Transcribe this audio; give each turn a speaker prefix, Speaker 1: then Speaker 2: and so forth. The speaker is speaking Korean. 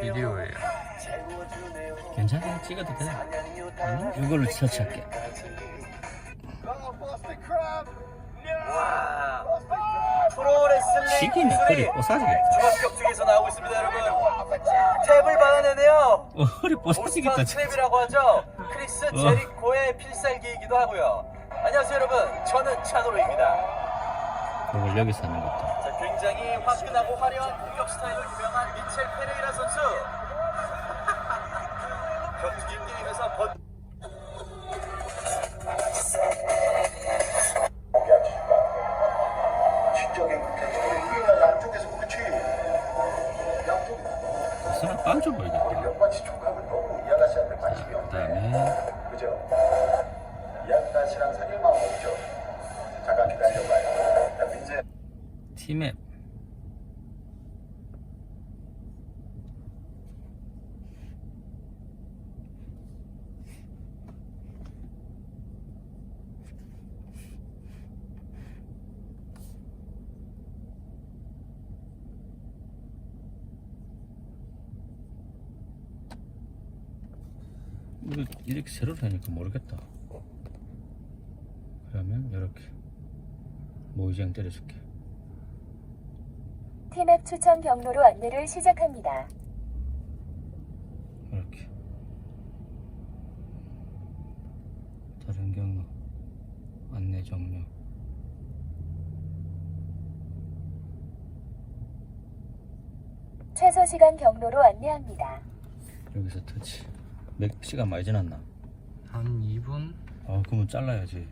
Speaker 1: 비디오예요. 괜찮아 찍어도 돼. 응? 이걸로 터치할게.
Speaker 2: 프로레슬링
Speaker 1: 시긴 허리 뽀사지겠다.
Speaker 2: 종합격투기에서 나오고 있습니다 여러분 탭을 받아내네요
Speaker 1: 어, 허리 뽀사지겠다. 진짜.
Speaker 2: 트랩이라고 하죠 크리스 제리코의 필살기이기도 하고요 안녕하세요 여러분 저는 차도로입니다
Speaker 1: 이걸 여기서 하는 것도.
Speaker 2: 자, 굉장히 화끈하고 화려한 공격 스타일로 유명한 미첼 페레이라 선수 격투기 게임에서 번...
Speaker 1: 빠져. 그다음에
Speaker 3: 그죠?
Speaker 1: 팀앱. 이거 이렇게 세로로 하니까 모르겠다. 그러면 이렇게 모의장 때려줄게.
Speaker 4: 티맵 추천 경로로 안내를 시작합니다.
Speaker 1: 이렇게 다른 경로 안내 종료
Speaker 4: 최소 시간 경로로 안내합니다.
Speaker 1: 여기서 터치 몇 시간 많이 지났나?
Speaker 5: 한 2분?
Speaker 1: 아 그러면 잘라야지